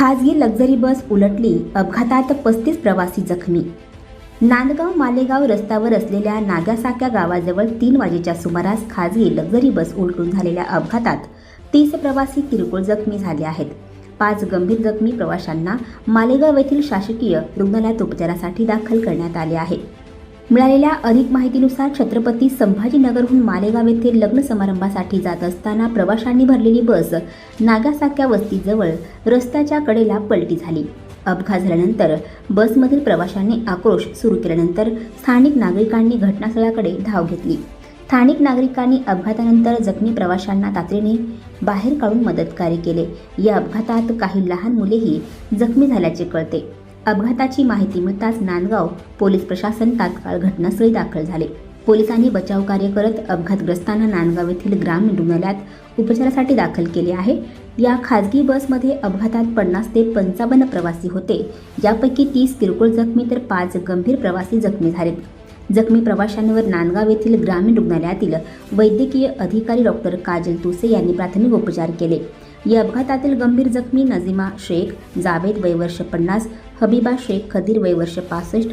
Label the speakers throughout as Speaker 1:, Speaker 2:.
Speaker 1: खाजगी लक्झरी बस उलटली अपघातात पस्तीस प्रवासी जखमी. नांदगाव मालेगाव रस्त्यावर असलेल्या नागासाक्या गावाजवळ तीन वाजेच्या सुमारास खाजगी लक्झरी बस उलटून झालेल्या अपघातात तीस प्रवासी किरकोळ जखमी झाले आहेत. पाच गंभीर जखमी प्रवाशांना मालेगाव येथील शासकीय रुग्णालयात उपचारासाठी दाखल करण्यात आले आहे. मिळालेल्या अधिक माहितीनुसार छत्रपती संभाजीनगरहून मालेगाव येथे लग्न समारंभासाठी जात असताना प्रवाशांनी भरलेली बस नागासाक्या वस्तीजवळ रस्त्याच्या कडेला पलटी झाली. अपघात झाल्यानंतर बसमधील प्रवाशांनी आक्रोश सुरू केल्यानंतर स्थानिक नागरिकांनी घटनास्थळाकडे धाव घेतली. स्थानिक नागरिकांनी अपघातानंतर जखमी प्रवाशांना तातडीने बाहेर काढून मदतकार्य केले. या अपघातात काही लहान मुलेही जखमी झाल्याचे कळते. अपघाताची माहिती मिळताच नांदगाव पोलीस प्रशासन तात्काळ घटनास्थळी दाखल झाले. पोलिसांनी बचाव कार्य करत अपघातग्रस्तांना नांदगाव येथील ग्रामीण रुग्णालयात उपचारासाठी दाखल केले आहे. या खाजगी बसमध्ये अपघातात पन्नास ते पंचावन्न प्रवासी होते. यापैकी तीस किरकोळ जखमी तर पाच गंभीर प्रवासी जखमी झालेत. जखमी प्रवाशांवर नांदगाव येथील ग्रामीण रुग्णालयातील वैद्यकीय अधिकारी डॉक्टर काजल तुसे यांनी प्राथमिक उपचार केले. या अपघातातील गंभीर जखमी नझीमा शेख जावेद वयवर्ष पन्नास हबीबा शेख खदीर वयवर्ष पासष्ट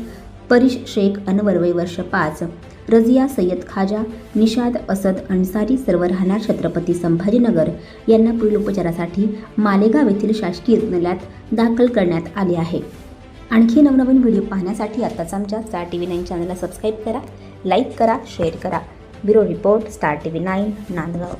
Speaker 1: परिश शेख अनवर वयवर्ष पाच रजिया सय्यद खाजा निषाद असद अन्सारी सर्व राहणार छत्रपती संभाजीनगर यांना पुढील उपचारासाठी मालेगाव येथील शासकीय रुग्णालयात दाखल करण्यात आले आहे. आणखी नवनवीन व्हिडिओ पाहण्यासाठी आत्ताच आमच्या स्टार टी व्ही नाईन चॅनलला सबस्क्राईब करा लाईक करा शेअर करा. Bureau report star T V nine Nandgaon.